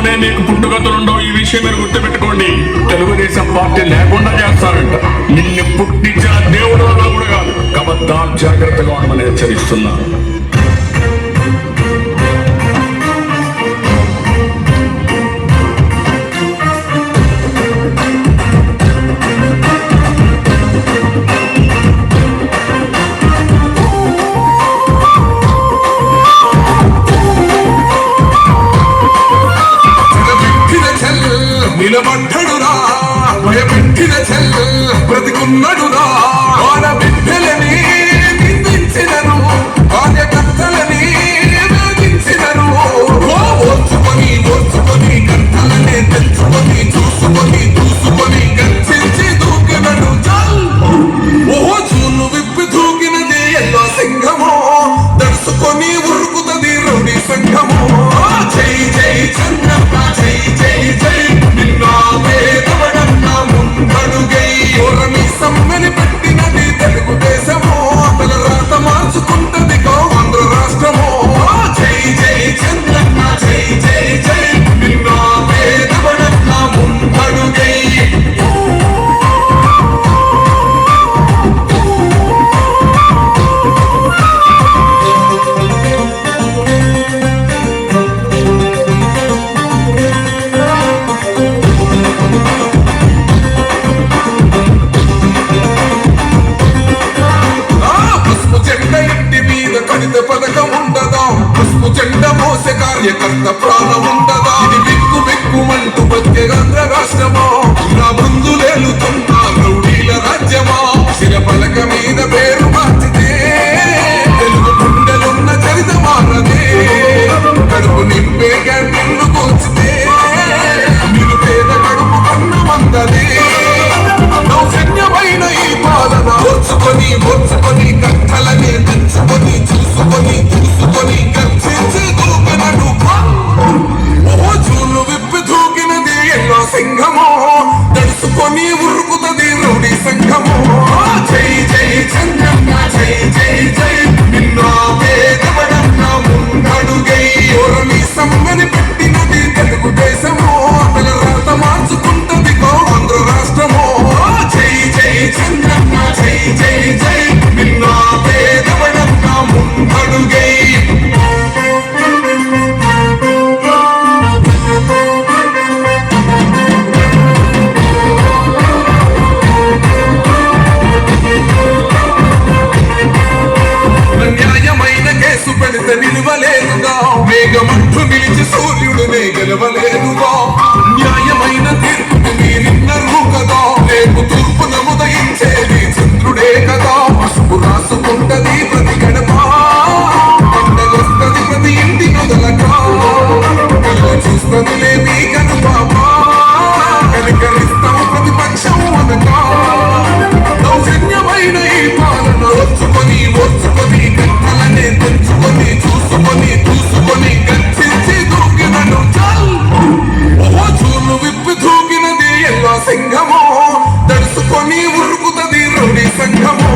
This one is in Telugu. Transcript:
పుట్టుకతోనే నీకు పుట్టుకతలుండవు ఈ విషయం మీరు గుర్తుపెట్టుకోండి. తెలుగుదేశం పార్టీ లేకుండా చేస్తారంట. నిన్ను పుట్టించిన దేవుడు కూడా కాదు కబద్దాలు జాగ్రత్తగా ఉండమని హెచ్చరిస్తున్నాను నిలబడ్డడురా భయపెట్టిన చెల్ బ్రతికున్నడు ఇంటి మీద కవిత పథకం ఉండదా? పసుపు చెండ మోసే కార్యకర్త ప్రాణం ఉండదా? ఇది బిక్కు బిక్కుమంటూ బతికే ఆంధ్ర రాష్ట్రమో? విలువలేదుగా. వేగమంటూ నిలిచి సూర్యుడునే గెలవలేదుగా. ఉరుకుతుంది రౌడీ సంఘము.